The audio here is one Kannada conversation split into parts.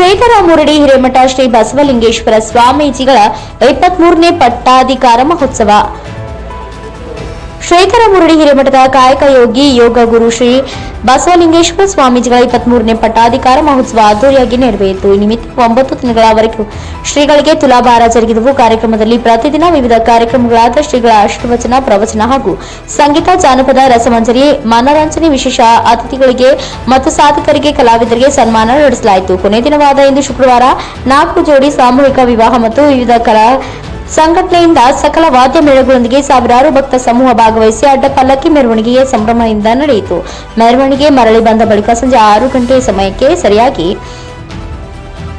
ಶ್ವೇತರ ಮುರಡಿ ಹಿರೇಮಠ ಶ್ರೀ ಬಸವಲಿಂಗೇಶ್ವರ ಸ್ವಾಮೀಜಿಗಳ ಇಪ್ಪತ್ಮೂರನೇ ಪಟ್ಟಾಧಿಕಾರ ಮಹೋತ್ಸವ. ಶ್ವೇತರ ಮುರಳಿ ಹಿರೇಮಠದ ಕಾಯಕ ಯೋಗಿ ಯೋಗ ಗುರು ಶ್ರೀ ಬಸವಲಿಂಗೇಶ್ವರ ಸ್ವಾಮೀಜಿಗಳ ಇಪ್ಪತ್ಮೂರನೇ ಪಟ್ಟಾಧಿಕಾರ ಮಹೋತ್ಸವ ಅದ್ದೂರಿಯಾಗಿ ನೆರವೇರಿತು. ಈ ನಿಮಿತ್ತ ಒಂಬತ್ತು ದಿನಗಳವರೆಗೂ ಶ್ರೀಗಳಿಗೆ ತುಲಾಭಾರ ಜರುಗಿದವು. ಕಾರ್ಯಕ್ರಮದಲ್ಲಿ ಪ್ರತಿದಿನ ವಿವಿಧ ಕಾರ್ಯಕ್ರಮಗಳಾದ ಶ್ರೀಗಳ ಅಷ್ಟವಚನ ಪ್ರವಚನ ಹಾಗೂ ಸಂಗೀತ, ಜಾನಪದ, ರಸಮಂಜರಿ, ಮನರಂಜನೆ ವಿಶೇಷ ಅತಿಥಿಗಳಿಗೆ ಮತ್ತು ಸಾಧಕರಿಗೆ, ಕಲಾವಿದರಿಗೆ ಸನ್ಮಾನ ನಡೆಸಲಾಯಿತು. ಕೊನೆ ದಿನವಾದ ಇಂದು ಶುಕ್ರವಾರ ನಾಲ್ಕು ಜೋಡಿ ಸಾಮೂಹಿಕ ವಿವಾಹ ಮತ್ತು ವಿವಿಧ ಕಲಾ ಸಂಘಟನೆಯಿಂದ ಸಕಲ ವಾದ್ಯ ಮೇಳಗಳೊಂದಿಗೆ ಸಾವಿರಾರು ಭಕ್ತ ಸಮೂಹ ಭಾಗವಹಿಸಿ ಅಡ್ಡ ಪಲ್ಲಕ್ಕಿ ಮೆರವಣಿಗೆಯ ಸಂಭ್ರಮದಿಂದ ನಡೆಯಿತು. ಮೆರವಣಿಗೆ ಮರಳಿ ಬಂದ ಬಳಿಕ ಸಂಜೆ ಆರು ಗಂಟೆ ಸಮಯಕ್ಕೆ ಸರಿಯಾಗಿ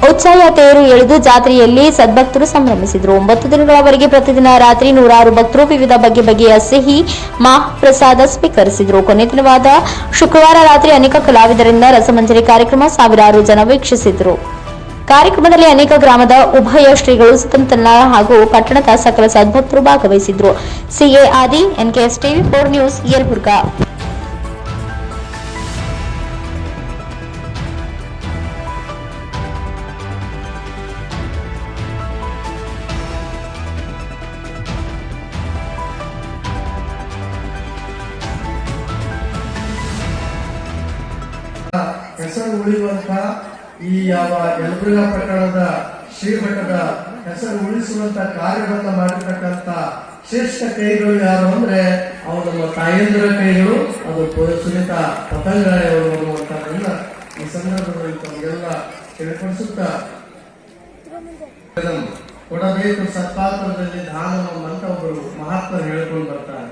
ಉಚ್ಚಾಯ ತೇರು ಎಳೆದು ಜಾತ್ರೆಯಲ್ಲಿ ಸದ್ಭಕ್ತರು ಸಂಭ್ರಮಿಸಿದರು. ಒಂಬತ್ತು ದಿನಗಳವರೆಗೆ ಪ್ರತಿದಿನ ರಾತ್ರಿ ನೂರಾರು ಭಕ್ತರು ವಿವಿಧ ಬಗೆ ಬಗೆಯ ಸಿಹಿ, ಮಹಾಪ್ರಸಾದ ಸ್ವೀಕರಿಸಿದರು. ಕೊನೆ ದಿನವಾದ ಶುಕ್ರವಾರ ರಾತ್ರಿ ಅನೇಕ ಕಲಾವಿದರಿಂದ ರಸಮಂಜರಿ ಕಾರ್ಯಕ್ರಮ ಸಾವಿರಾರು ಜನ ವೀಕ್ಷಿಸಿದರು. ಕಾರ್ಯಕ್ರಮದಲ್ಲಿ ಅನೇಕ ಗ್ರಾಮದ ಉಭಯ ಶ್ರೀಗಳು ಸುತ್ತಮುತ್ತಲಿನ ಹಾಗೂ ಪಟ್ಟಣದ ಸಕಲ ಸದ್ಭಕ್ತರು ಭಾಗವಹಿಸಿದ್ರು. ಸಿಎ ಆದಿ NKS TV, four news, Yelburga. ಹೆಸರು ಉಳಿಯುವಂತ ಈ ಯಾವ ಯಲಬುರ್ಗಾ ಪಟ್ಟಣದ ಶ್ರೀಮಠದ ಹೆಸರು ಉಳಿಸುವಂತ ಕಾರ್ಯವನ್ನು ಮಾಡಿರ್ತಕ್ಕಂತ ಶ್ರೇಷ್ಠ ಕೈಗಳು ಯಾರು ಅಂದ್ರೆ ಅವು ನಮ್ಮ ತಾಯಂದಿರ ಕೈಗಳು, ಅದು ಸುನಿತ ಪತಂಗರಾಯವರು ಅನ್ನುವಂಥದ್ದನ್ನ ಈ ಸಂದರ್ಭದಲ್ಲಿ ತಮಗೆಲ್ಲ ತಿಳಿಪಡಿಸುತ್ತಾ ಕೊಡಬೇಕು ಸತ್ಪಾತ್ರದಲ್ಲಿ ದಾನವನ್ನು ಅಂತ ಒಬ್ಬರು ಮಹಾತ್ಮರು ಹೇಳ್ಕೊಂಡು ಬರ್ತಾರೆ.